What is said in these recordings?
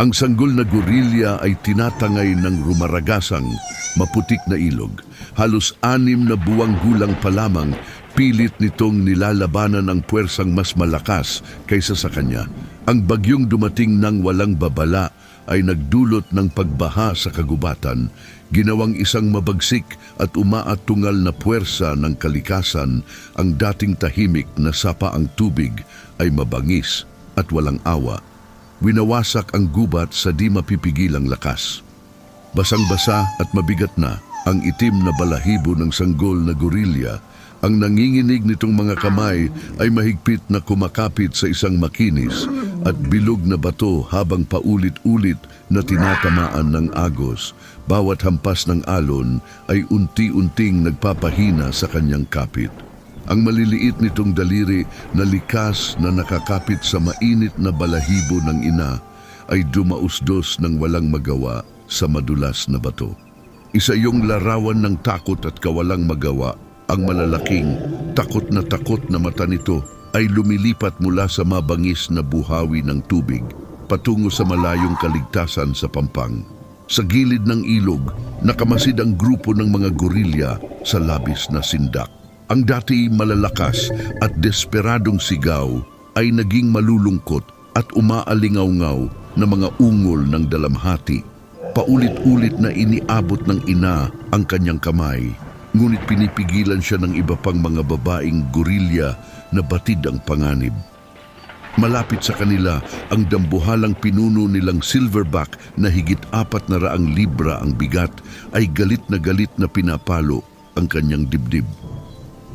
Ang sanggol na gorilya ay tinatangay ng rumaragasang maputik na ilog. Halos anim na buwang gulang pa lamang, pilit nitong nilalabanan ang puwersang mas malakas kaysa sa kanya. Ang bagyong dumating ng walang babala ay nagdulot ng pagbaha sa kagubatan, ginawang isang mabagsik at umaatungal na puwersa ng kalikasan, ang dating tahimik na sapa ang tubig ay mabangis at walang awa. Winawasak ang gubat sa di mapipigilang lakas. Basang-basa at mabigat na ang itim na balahibo ng sanggol na gorilya. Ang nanginginig nitong mga kamay ay mahigpit na kumakapit sa isang makinis at bilog na bato habang paulit-ulit na tinatamaan ng agos. Bawat hampas ng alon ay unti-unting nagpapahina sa kanyang kapit. Ang maliliit nitong daliri na likas na nakakapit sa mainit na balahibo ng ina ay dumausdos ng walang magawa sa madulas na bato. Isa yung larawan ng takot at kawalang magawa, ang malalaking, takot na takot na mata nito ay lumilipat mula sa mabangis na buhawi ng tubig patungo sa malayong kaligtasan sa pampang. Sa gilid ng ilog, nakamasid ang grupo ng mga gorilya sa labis na sindak. Ang dati malalakas at desperadong sigaw ay naging malulungkot at umaalingaw-ngaw na mga ungol ng dalamhati. Paulit-ulit na iniabot ng ina ang kanyang kamay, ngunit pinipigilan siya ng iba pang mga babaeng gorilya na batid ang panganib. Malapit sa kanila ang dambuhalang pinuno nilang silverback na higit apat na raang libra ang bigat ay galit na galit na pinapalo ang kanyang dibdib.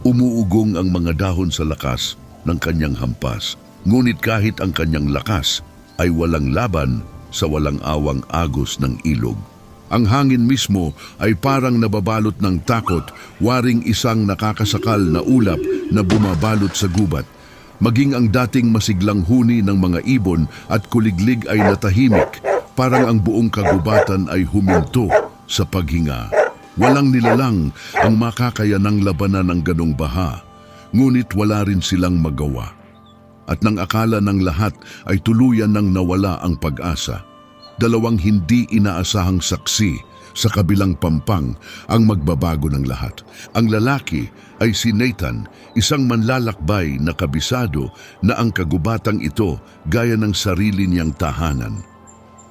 Umuugong ang mga dahon sa lakas ng kanyang hampas, ngunit kahit ang kanyang lakas ay walang laban sa walang awang agos ng ilog. Ang hangin mismo ay parang nababalot ng takot, waring isang nakakasakal na ulap na bumabalot sa gubat. Maging ang dating masiglang huni ng mga ibon at kuliglig ay natahimik, parang ang buong kagubatan ay huminto sa paghinga. Walang nilalang ang makakayanang labanan ng ganong baha, ngunit wala rin silang magawa. At nang akala ng lahat ay tuluyan nang nawala ang pag-asa. Dalawang hindi inaasahang saksi sa kabilang pampang ang magbabago ng lahat. Ang lalaki ay si Nathan, isang manlalakbay na kabisado na ang kagubatang ito gaya ng sarili niyang tahanan.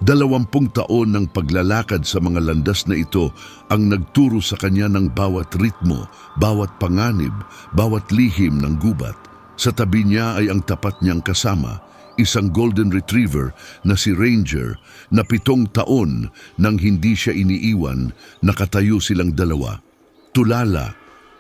Dalawampung taon ng paglalakad sa mga landas na ito ang nagturo sa kanya ng bawat ritmo, bawat panganib, bawat lihim ng gubat. Sa tabi niya ay ang tapat niyang kasama, isang golden retriever na si Ranger na pitong taon nang hindi siya iniiwan, nakatayo silang dalawa. Tulala,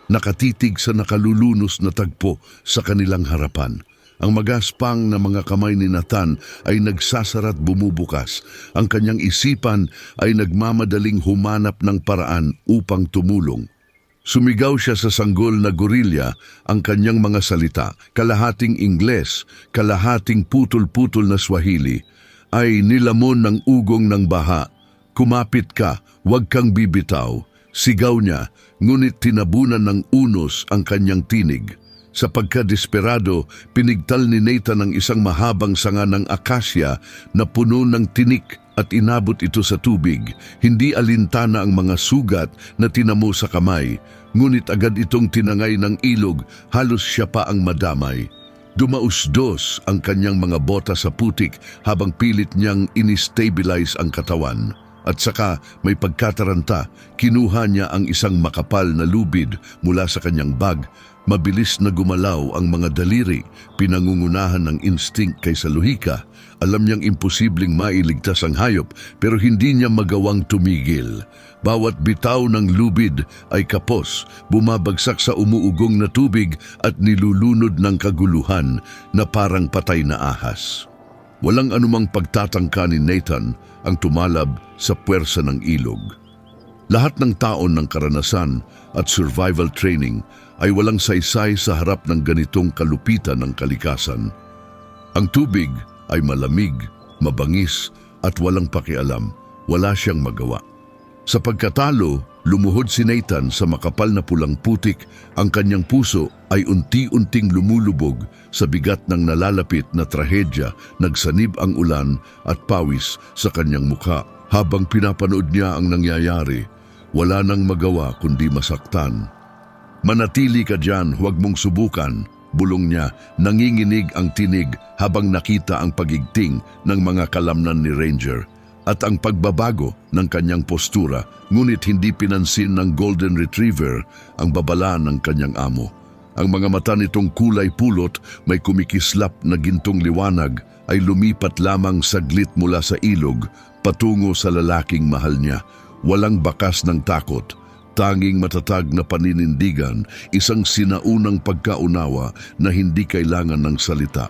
nakatitig sa nakalulunos na tagpo sa kanilang harapan. Ang magaspang na mga kamay ni Nathan ay nagsasarat bumubukas. Ang kanyang isipan ay nagmamadaling humanap ng paraan upang tumulong. Sumigaw siya sa sanggol na gorilya ang kanyang mga salita, kalahating Ingles, kalahating putol-putol na Swahili, ay nilamon ng ugong ng baha. Kumapit ka, huwag kang bibitaw. Sigaw niya, ngunit tinabunan ng unos ang kanyang tinig. Sa pagkadesperado, pinigtal ni Nathan ang isang mahabang sanga ng akasya na puno ng tinik at inabot ito sa tubig. Hindi alintana ang mga sugat na tinamo sa kamay, ngunit agad itong tinangay ng ilog, halos siya pa ang madamay. Dumausdos ang kanyang mga bota sa putik habang pilit niyang inistabilize ang katawan. At saka may pagkataranta, kinuha niya ang isang makapal na lubid mula sa kanyang bag. Mabilis na gumalaw ang mga daliri, pinangungunahan ng instinct kaysa luhika. Alam niyang imposibleng mailigtas ang hayop pero hindi niya magawang tumigil. Bawat bitaw ng lubid ay kapos, bumabagsak sa umuugong na tubig at nilulunod ng kaguluhan na parang patay na ahas. Walang anumang pagtatangka ni Nathan ang tumalab sa puwersa ng ilog. Lahat ng taon ng karanasan at survival training ay walang saysay sa harap ng ganitong kalupitan ng kalikasan. Ang tubig ay malamig, mabangis at walang pakialam. Wala siyang magawa. Sa pagkatalo, Lumuhod si Nathan sa makapal na pulang putik, ang kanyang puso ay unti-unting lumulubog sa bigat ng nalalapit na trahedya, nagsanib ang ulan at pawis sa kanyang mukha. Habang pinapanood niya ang nangyayari, wala nang magawa kundi masaktan. Manatili ka dyan, huwag mong subukan. Bulong niya, nanginginig ang tinig habang nakita ang pagigting ng mga kalamnan ni Ranger at ang pagbabago ng kanyang postura ngunit hindi pinansin ng Golden Retriever ang babala ng kanyang amo. Ang mga mata nitong kulay pulot may kumikislap na gintong liwanag ay lumipat lamang saglit mula sa ilog patungo sa lalaking mahal niya. Walang bakas ng takot, tanging matatag na paninindigan, isang sinaunang pagkaunawa na hindi kailangan ng salita.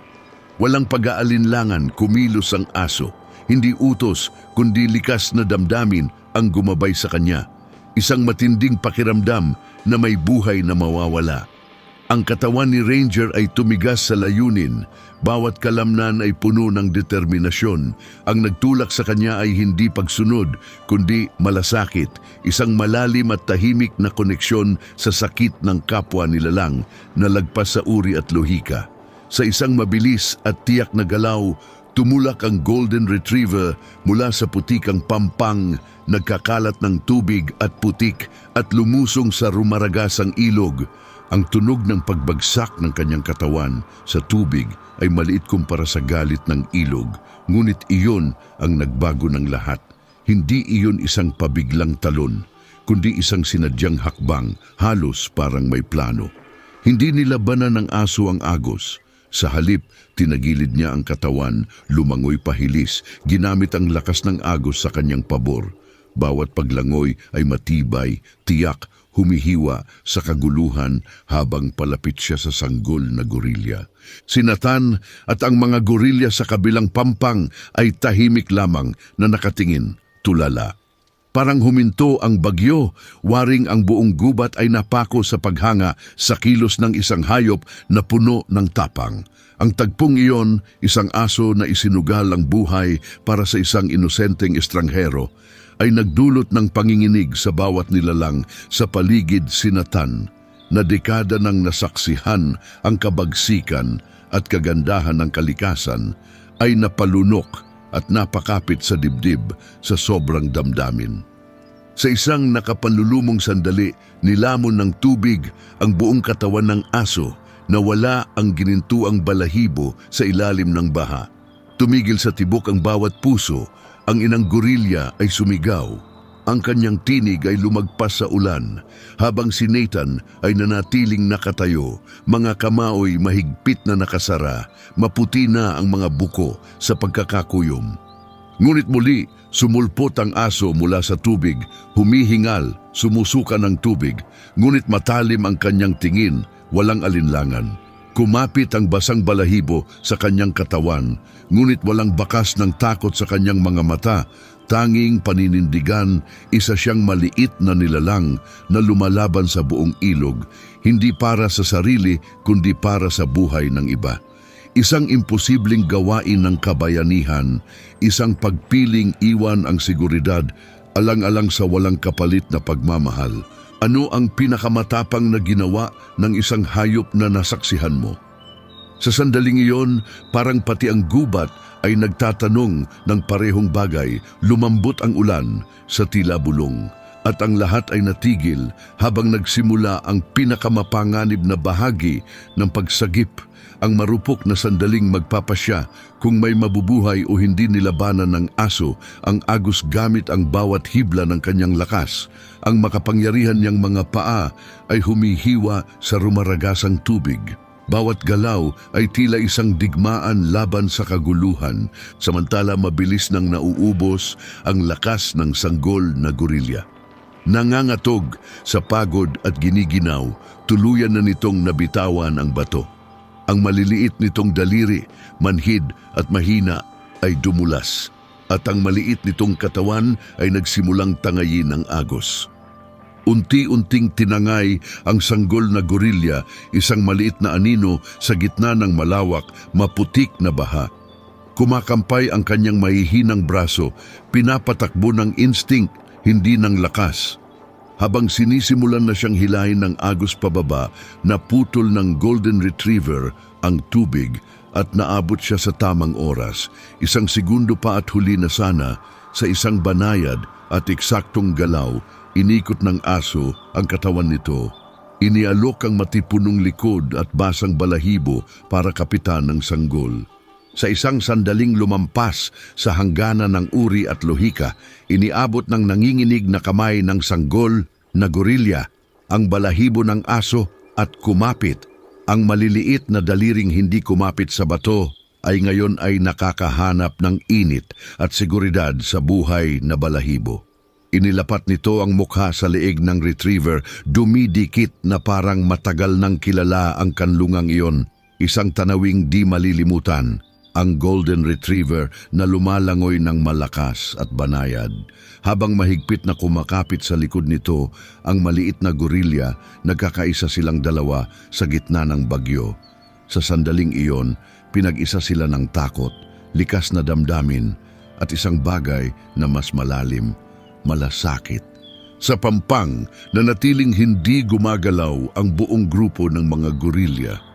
Walang pag-aalinlangan, kumilos ang aso. Hindi utos, kundi likas na damdamin ang gumabay sa kanya. Isang matinding pakiramdam na may buhay na mawawala. Ang katawan ni Ranger ay tumigas sa layunin. Bawat kalamnan ay puno ng determinasyon. Ang nagtulak sa kanya ay hindi pagsunod, kundi malasakit. Isang malalim at tahimik na koneksyon sa sakit ng kapwa nilalang na lagpas sa uri at lohika. Sa isang mabilis at tiyak na galaw, tumulak ang Golden Retriever mula sa putikang pampang, nagkakalat ng tubig at putik at lumusong sa rumaragasang ilog. Ang tunog ng pagbagsak ng kanyang katawan sa tubig ay maliit kumpara sa galit ng ilog, ngunit iyon ang nagbago ng lahat. Hindi iyon isang pabiglang talon, kundi isang sinadyang hakbang, halos parang may plano. Hindi nilabanan ng aso ang agos. Sa halip, tinagilid niya ang katawan, lumangoy pahilis, ginamit ang lakas ng agos sa kanyang pabor. Bawat paglangoy ay matibay, tiyak, humihiwa sa kaguluhan habang palapit siya sa sanggol na gorilya. Sinatan at ang mga gorilya sa kabilang pampang ay tahimik lamang na nakatingin, tulala. Parang huminto ang bagyo, waring ang buong gubat ay napako sa paghanga sa kilos ng isang hayop na puno ng tapang. Ang tagpong iyon, isang aso na isinugal ang buhay para sa isang inosenteng estranghero, ay nagdulot ng panginginig sa bawat nilalang sa paligid sinatan na dekada ng nasaksihan ang kabagsikan at kagandahan ng kalikasan ay napalunok at napakapit sa dibdib sa sobrang damdamin. Sa isang nakapanlulumong sandali, nilamon ng tubig ang buong katawan ng aso na wala ang ginintuang balahibo sa ilalim ng baha. Tumigil sa tibok ang bawat puso, ang inang gorilya ay sumigaw. Ang kanyang tinig ay lumagpas sa ulan, habang si Nathan ay nanatiling nakatayo, mga kamaoy mahigpit na nakasara, maputi na ang mga buko sa pagkakakuyom. Ngunit muli, sumulpot ang aso mula sa tubig, humihingal, sumusuka ng tubig, ngunit matalim ang kanyang tingin, walang alinlangan. Kumapit ang basang balahibo sa kanyang katawan, ngunit walang bakas ng takot sa kanyang mga mata, tanging paninindigan, isa siyang maliit na nilalang na lumalaban sa buong ilog, hindi para sa sarili kundi para sa buhay ng iba. Isang imposibleng gawain ng kabayanihan, isang pagpiling iwan ang seguridad, alang-alang sa walang kapalit na pagmamahal. Ano ang pinakamatapang na ginawa ng isang hayop na nasaksihan mo? Sa sandaling iyon, parang pati ang gubat ay nagtatanong ng parehong bagay, lumambot ang ulan sa tila bulong. At ang lahat ay natigil habang nagsimula ang pinakamapanganib na bahagi ng pagsagip, ang marupok na sandaling magpapasya kung may mabubuhay o hindi nilabanan ng aso ang agos gamit ang bawat hibla ng kanyang lakas. Ang makapangyarihan niyang mga paa ay humihiwa sa rumaragasang tubig. Bawat galaw ay tila isang digmaan laban sa kaguluhan, samantala mabilis nang nauubos ang lakas ng sanggol na gorilya. Nangangatog sa pagod at giniginaw, tuluyan na nitong nabitawan ang bato. Ang maliliit nitong daliri, manhid at mahina ay dumulas, at ang maliit nitong katawan ay nagsimulang tangayin ng agos. Unti-unting tinangay ang sanggol na gorilya, isang maliit na anino sa gitna ng malawak, maputik na baha. Kumakampay ang kanyang mahihinang braso, pinapatakbo ng instinct, hindi ng lakas. Habang sinisimulan na siyang hilahin ng agos pababa, naputol ng Golden Retriever ang tubig at naabot siya sa tamang oras. Isang segundo pa at huli na sana sa isang banayad at eksaktong galaw, inikot ng aso ang katawan nito. Inialok ang matipunong likod at basang balahibo para kapitan ng sanggol. Sa isang sandaling lumampas sa hangganan ng uri at lohika, iniabot ng nanginginig na kamay ng sanggol na gorilya ang balahibo ng aso at kumapit. Ang maliliit na daliring hindi kumapit sa bato ay ngayon ay nakakahanap ng init at seguridad sa buhay na balahibo. Inilapat nito ang mukha sa leeg ng retriever, dumidikit na parang matagal nang kilala ang kanlungang iyon. Isang tanawing di malilimutan, ang golden retriever na lumalangoy ng malakas at banayad. Habang mahigpit na kumakapit sa likod nito, ang maliit na gorilya, nagkakaisa silang dalawa sa gitna ng bagyo. Sa sandaling iyon, pinag-isa sila ng takot, likas na damdamin, at isang bagay na mas malalim, malasakit. Sa pampang, nanatiling hindi gumagalaw ang buong grupo ng mga gorilya.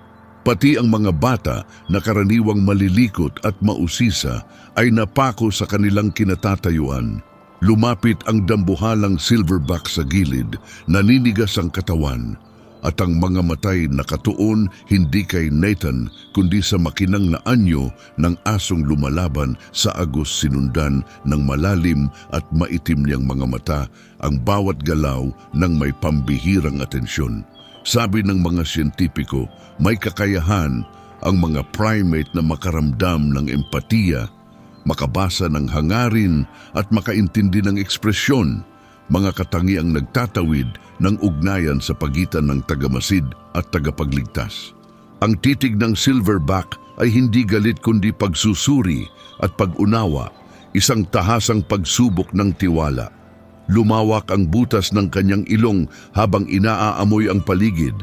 Pati ang mga bata na karaniwang malilikot at mausisa ay napako sa kanilang kinatatayuan. Lumapit ang dambuhalang silverback sa gilid, naninigas ang katawan, at ang mga matay nakatuon hindi kay Nathan kundi sa makinang na anyo ng asong lumalaban sa agos sinundan ng malalim at maitim niyang mga mata ang bawat galaw ng may pambihirang atensyon. Sabi ng mga siyentipiko, may kakayahan ang mga primate na makaramdam ng empatiya, makabasa ng hangarin at makaintindi ng ekspresyon mga katangiang nagtatawid ng ugnayan sa pagitan ng tagamasid at tagapagligtas. Ang titig ng silverback ay hindi galit kundi pagsusuri at pag-unawa, isang tahasang pagsubok ng tiwala. Lumawak ang butas ng kanyang ilong habang inaaamoy ang paligid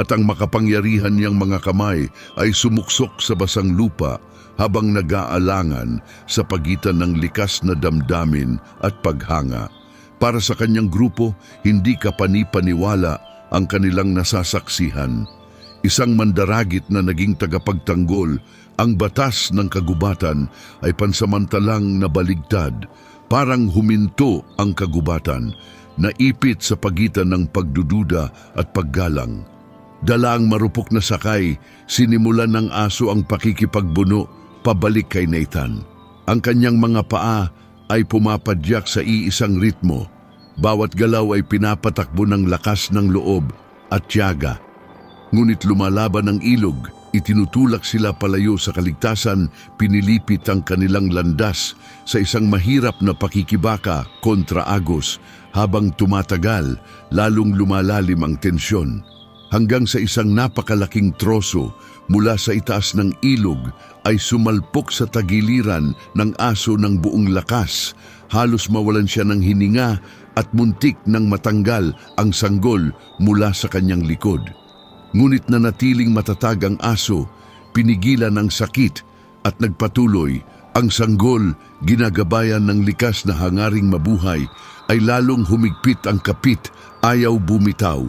at ang makapangyarihan niyang mga kamay ay sumuksok sa basang lupa habang nag-aalangan sa pagitan ng likas na damdamin at paghanga. Para sa kanyang grupo, hindi kapanipaniwala ang kanilang nasasaksihan. Isang mandaragit na naging tagapagtanggol, ang batas ng kagubatan ay pansamantalang nabaligtad, parang huminto ang kagubatan, naipit sa pagitan ng pagdududa at paggalang. Dala ang marupok na sakay, sinimulan ng aso ang pakikipagbuno pabalik kay Nathan. Ang kanyang mga paa ay pumapadyak sa iisang ritmo. Bawat galaw ay pinapatakbo ng lakas ng loob at tiyaga. Ngunit lumalaban ang ilog, itinutulak sila palayo sa kaligtasan, pinilipit ang kanilang landas sa isang mahirap na pakikibaka kontra Agos habang tumatagal, lalong lumalalim ang tensyon. Hanggang sa isang napakalaking troso mula sa itaas ng ilog ay sumalpok sa tagiliran ng aso ng buong lakas. Halos mawalan siya ng hininga at muntik nang matanggal ang sanggol mula sa kanyang likod. Ngunit nanatiling matatag ang aso, pinigilan ng sakit at nagpatuloy. Ang sanggol, ginagabayan ng likas na hangaring mabuhay, ay lalong humigpit ang kapit, ayaw bumitaw.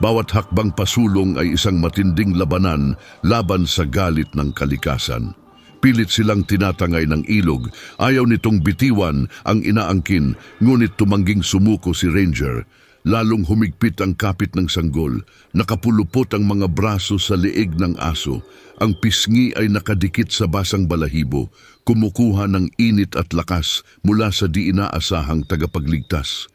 Bawat hakbang pasulong ay isang matinding labanan laban sa galit ng kalikasan. Pilit silang tinatangay ng ilog, ayaw nitong bitiwan ang inaangkin, ngunit tumangging sumuko si Ranger. Lalong humigpit ang kapit ng sanggol, nakapulupot ang mga braso sa leeg ng aso, ang pisngi ay nakadikit sa basang balahibo, kumukuha ng init at lakas mula sa di inaasahang tagapagligtas.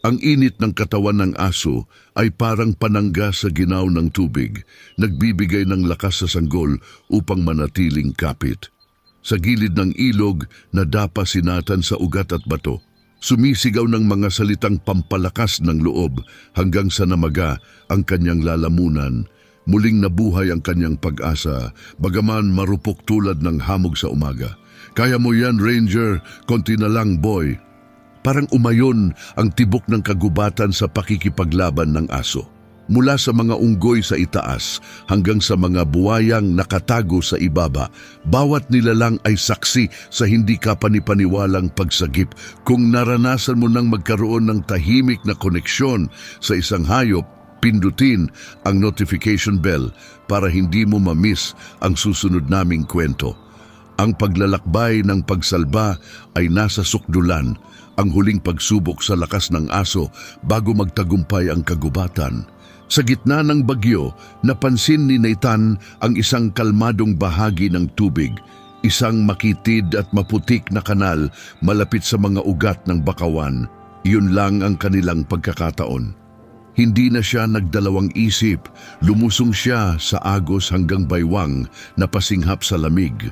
Ang init ng katawan ng aso ay parang panangga sa ginaw ng tubig, nagbibigay ng lakas sa sanggol upang manatiling kapit. Sa gilid ng ilog, nadapa sinatan sa ugat at bato. Sumisigaw ng mga salitang pampalakas ng loob hanggang sa namaga ang kanyang lalamunan. Muling nabuhay ang kanyang pag-asa, bagaman marupok tulad ng hamog sa umaga. Kaya mo yan, Ranger, konti na lang, boy. Parang umayon ang tibok ng kagubatan sa pakikipaglaban ng aso. mula sa mga unggoy sa itaas hanggang sa mga buwayang nakatago sa ibaba, bawat nilalang ay saksi sa hindi kapanipaniwalang pagsagip. Kung naranasan mo nang magkaroon ng tahimik na koneksyon sa isang hayop, pindutin ang notification bell para hindi mo mamiss ang susunod naming kwento. Ang paglalakbay ng pagsalba ay nasa sukdulan, ang huling pagsubok sa lakas ng aso bago magtagumpay ang kagubatan. Sa gitna ng bagyo, napansin ni Nathan ang isang kalmadong bahagi ng tubig, isang makitid at maputik na kanal malapit sa mga ugat ng bakawan. Iyon lang ang kanilang pagkakataon. Hindi na siya nagdalawang isip, lumusong siya sa agos hanggang baywang na pasinghap sa lamig.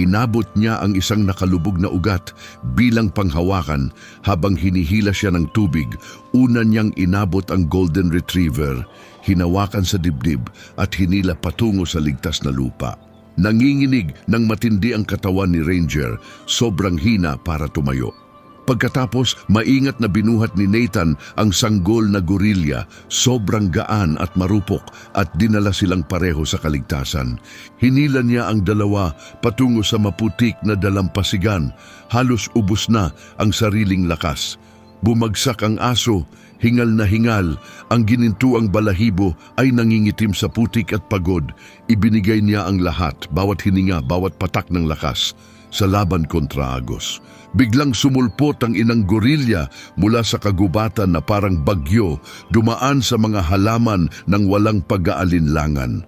Inabot niya ang isang nakalubog na ugat bilang panghawakan habang hinihila siya ng tubig. Una niyang inabot ang golden retriever, hinawakan sa dibdib at hinila patungo sa ligtas na lupa. Nanginginig ng matindi ang katawan ni Ranger, sobrang hina para tumayo. Pagkatapos, maingat na binuhat ni Nathan ang sanggol na gorilya, sobrang gaan at marupok at dinala silang pareho sa kaligtasan. Hinila niya ang dalawa patungo sa maputik na dalampasigan, halos ubos na ang sariling lakas. Bumagsak ang aso, hingal na hingal, ang ginintuang balahibo ay nangingitim sa putik at pagod. Ibinigay niya ang lahat, bawat hininga, bawat patak ng lakas sa laban kontra Agos. Biglang sumulpot ang inang gorilya mula sa kagubatan na parang bagyo dumaan sa mga halaman ng walang pag-aalinlangan.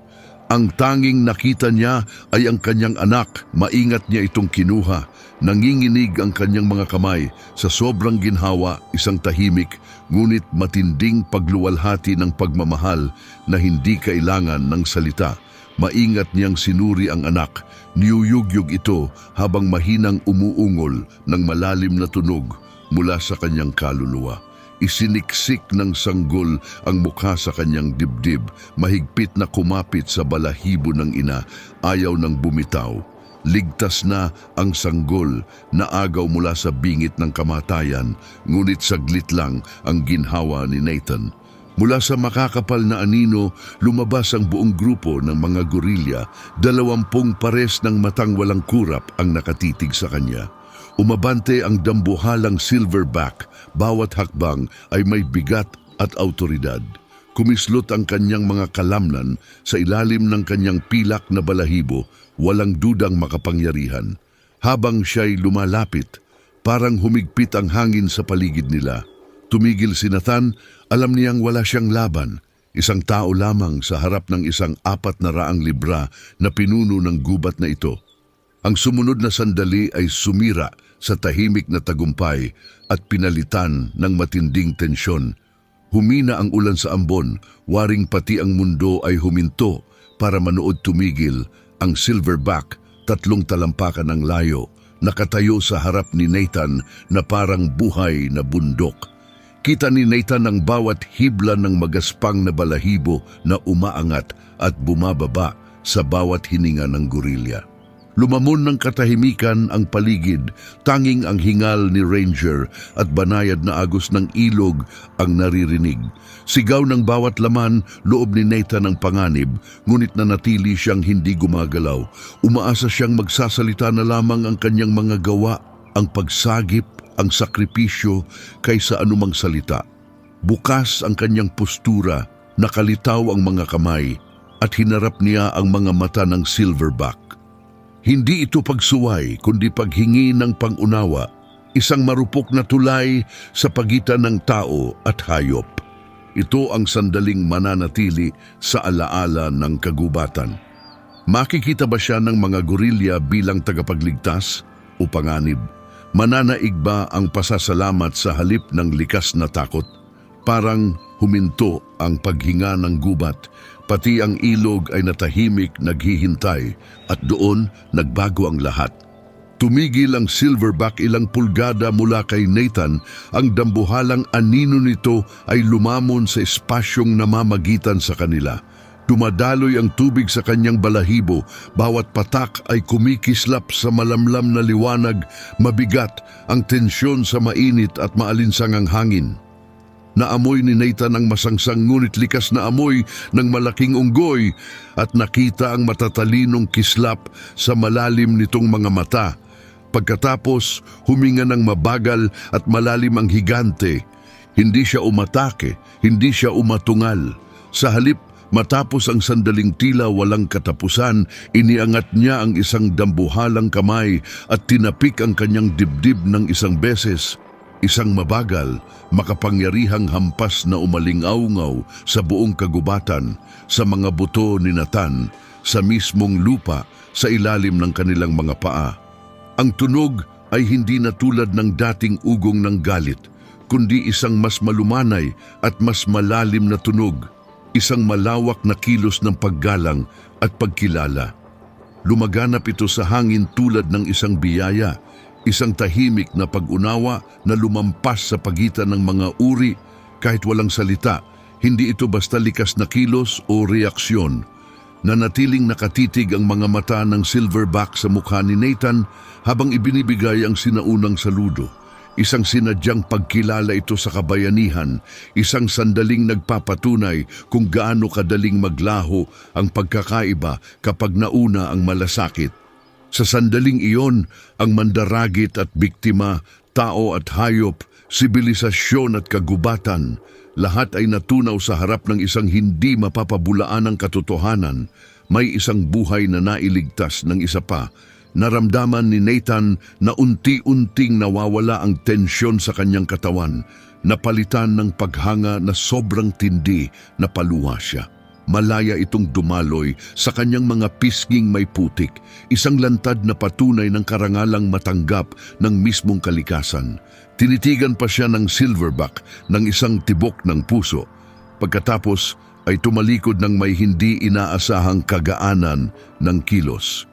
Ang tanging nakita niya ay ang kanyang anak, maingat niya itong kinuha. Nanginginig ang kanyang mga kamay sa sobrang ginhawa, isang tahimik, ngunit matinding pagluwalhati ng pagmamahal na hindi kailangan ng salita. Maingat niyang sinuri ang anak, niyuyugyug ito habang mahinang umuungol ng malalim na tunog mula sa kanyang kaluluwa. Isiniksik ng sanggol ang mukha sa kanyang dibdib, mahigpit na kumapit sa balahibo ng ina, ayaw ng bumitaw. Ligtas na ang sanggol na agaw mula sa bingit ng kamatayan, ngunit saglit lang ang ginhawa ni Nathan. Mula sa makakapal na anino, lumabas ang buong grupo ng mga gorilya, dalawampung pares ng matang walang kurap ang nakatitig sa kanya. Umabante ang dambuhalang silverback, bawat hakbang ay may bigat at autoridad. Kumislot ang kanyang mga kalamnan sa ilalim ng kanyang pilak na balahibo, walang dudang makapangyarihan. Habang siya'y lumalapit, parang humigpit ang hangin sa paligid nila. Tumigil si Nathan, alam niyang wala siyang laban. Isang tao lamang sa harap ng isang apat na raang libra na pinuno ng gubat na ito. Ang sumunod na sandali ay sumira sa tahimik na tagumpay at pinalitan ng matinding tensyon. Humina ang ulan sa ambon, waring pati ang mundo ay huminto para manood tumigil ang silverback, tatlong talampakan ng layo, nakatayo sa harap ni Nathan na parang buhay na bundok. Kita ni Nathan ang bawat hibla ng magaspang na balahibo na umaangat at bumababa sa bawat hininga ng gorilya. Lumamon ng katahimikan ang paligid, tanging ang hingal ni Ranger at banayad na agos ng ilog ang naririnig. Sigaw ng bawat laman, loob ni Nathan ang panganib, ngunit nanatili siyang hindi gumagalaw. Umaasa siyang magsasalita na lamang ang kanyang mga gawa, ang pagsagip, ang sakripisyo kaysa anumang salita. Bukas ang kanyang postura, nakalitaw ang mga kamay, at hinarap niya ang mga mata ng silverback. Hindi ito pagsuway, kundi paghingi ng pangunawa, isang marupok na tulay sa pagitan ng tao at hayop. Ito ang sandaling mananatili sa alaala ng kagubatan. Makikita ba siya ng mga gorilya bilang tagapagligtas o panganib? Mananaig ba ang pasasalamat sa halip ng likas na takot? Parang huminto ang paghinga ng gubat, pati ang ilog ay natahimik naghihintay at doon nagbago ang lahat. Tumigil ang silverback ilang pulgada mula kay Nathan, ang dambuhalang anino nito ay lumamon sa espasyong namamagitan sa kanila. Dumadaloy ang tubig sa kanyang balahibo, bawat patak ay kumikislap sa malamlam na liwanag, mabigat ang tensyon sa mainit at maalinsangang hangin. Naamoy ni Nathan ang masangsang ngunit likas na amoy ng malaking unggoy at nakita ang matatalinong kislap sa malalim nitong mga mata. Pagkatapos, huminga ng mabagal at malalim ang higante. Hindi siya umatake, hindi siya umatungal. Sa halip, matapos ang sandaling tila walang katapusan, iniangat niya ang isang dambuhalang kamay at tinapik ang kanyang dibdib ng isang beses. Isang mabagal, makapangyarihang hampas na umalingaw-ngaw sa buong kagubatan, sa mga buto ni Nathan, sa mismong lupa, sa ilalim ng kanilang mga paa. Ang tunog ay hindi na tulad ng dating ugong ng galit, kundi isang mas malumanay at mas malalim na tunog, isang malawak na kilos ng paggalang at pagkilala. Lumaganap ito sa hangin tulad ng isang biyaya, isang tahimik na pag-unawa na lumampas sa pagitan ng mga uri kahit walang salita. Hindi ito basta likas na kilos o reaksyon. Nanatiling nakatitig ang mga mata ng silverback sa mukha ni Nathan habang ibinibigay ang sinaunang saludo. Isang sinadyang pagkilala ito sa kabayanihan, isang sandaling nagpapatunay kung gaano kadaling maglaho ang pagkakaiba kapag nauna ang malasakit. Sa sandaling iyon, ang mandaragit at biktima, tao at hayop, sibilisasyon at kagubatan, lahat ay natunaw sa harap ng isang hindi mapapabulaan ng katotohanan. May isang buhay na nailigtas ng isa pa. Naramdaman ni Nathan na unti-unting nawawala ang tensyon sa kanyang katawan, napalitan ng paghanga na sobrang tindi na paluha siya. Malaya itong dumaloy sa kanyang mga pisnging may putik, isang lantad na patunay ng karangalang matanggap ng mismong kalikasan. Tinitigan pa siya ng silverback ng isang tibok ng puso. Pagkatapos ay tumalikod ng may hindi inaasahang kagaanan ng kilos.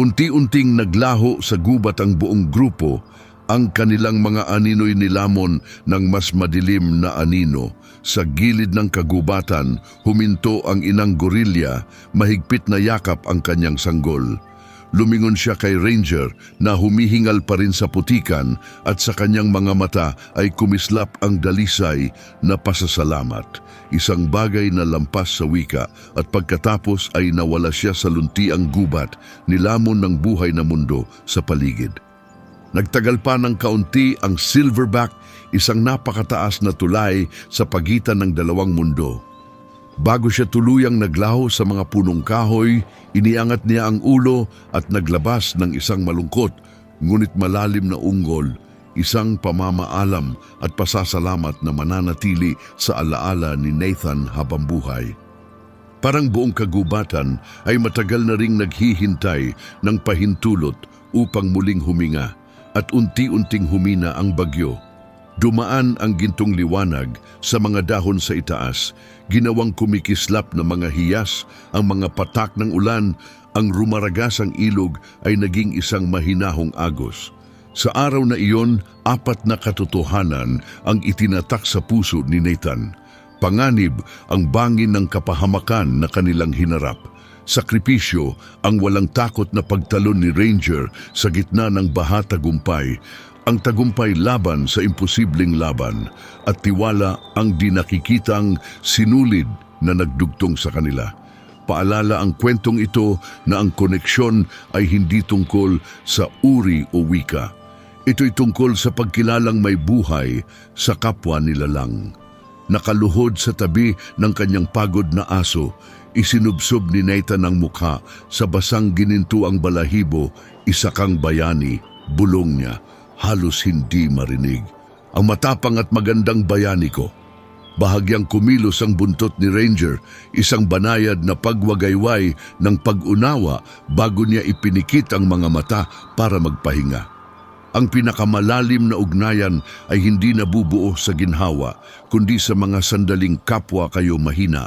Unti-unting naglaho sa gubat ang buong grupo ang kanilang mga anino'y nilamon ng mas madilim na anino. Sa gilid ng kagubatan, huminto ang inang gorilya, mahigpit na yakap ang kanyang sanggol. Lumingon siya kay Ranger na humihingal pa rin sa putikan at sa kanyang mga mata ay kumislap ang dalisay na pasasalamat. Isang bagay na lampas sa wika at pagkatapos ay nawala siya sa luntiang gubat, nilamon ng buhay na mundo sa paligid. Nagtagal pa ng kaunti ang silverback, isang napakataas na tulay sa pagitan ng dalawang mundo. Bago siya tuluyang naglaho sa mga punong kahoy, iniangat niya ang ulo at naglabas ng isang malungkot ngunit malalim na unggol, isang pamamaalam at pasasalamat na mananatili sa alaala ni Nathan habang buhay. Parang buong kagubatan ay matagal na ring naghihintay ng pahintulot upang muling huminga at unti-unting humina ang bagyo. Dumaan ang gintong liwanag sa mga dahon sa itaas, ginawang kumikislap na mga hiyas, ang mga patak ng ulan, ang rumaragasang ilog ay naging isang mahinahong agos. Sa araw na iyon, apat na katotohanan ang itinatak sa puso ni Nathan. Panganib ang bangin ng kapahamakan na kanilang hinarap. Sakripisyo ang walang takot na pagtalon ni Ranger sa gitna ng baha tagumpay ang tagumpay laban sa imposibleng laban at tiwala ang di nakikitang sinulid na nagdugtong sa kanila. Paalala ang kwentong ito na ang koneksyon ay hindi tungkol sa uri o wika. Ito'y tungkol sa pagkilalang may buhay sa kapwa nila lang. Nakaluhod sa tabi ng kanyang pagod na aso, isinubsob ni Nathan ang mukha sa basang ginintuang balahibo, isa kang bayani, bulong niya halos hindi marinig. Ang matapang at magandang bayani ko. Bahagyang kumilos ang buntot ni Ranger, isang banayad na pagwagayway ng pag-unawa bago niya ipinikit ang mga mata para magpahinga. Ang pinakamalalim na ugnayan ay hindi nabubuo sa ginhawa, kundi sa mga sandaling kapwa kayo mahina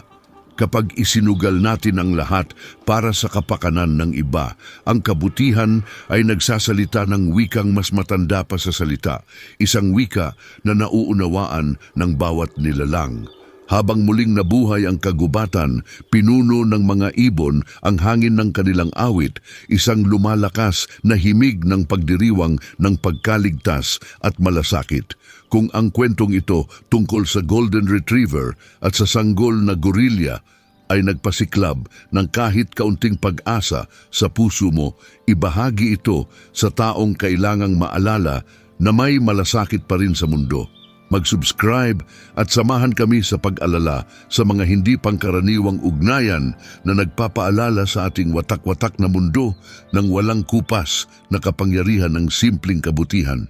kapag isinugal natin ang lahat para sa kapakanan ng iba. Ang kabutihan ay nagsasalita ng wikang mas matanda pa sa salita, isang wika na nauunawaan ng bawat nilalang. Habang muling nabuhay ang kagubatan, pinuno ng mga ibon ang hangin ng kanilang awit, isang lumalakas na himig ng pagdiriwang ng pagkaligtas at malasakit. Kung ang kwentong ito tungkol sa Golden Retriever at sa sanggol na gorilla ay nagpasiklab ng kahit kaunting pag-asa sa puso mo, ibahagi ito sa taong kailangang maalala na may malasakit pa rin sa mundo. Mag-subscribe at samahan kami sa pag-alala sa mga hindi pangkaraniwang ugnayan na nagpapaalala sa ating watak-watak na mundo ng walang kupas na kapangyarihan ng simpleng kabutihan.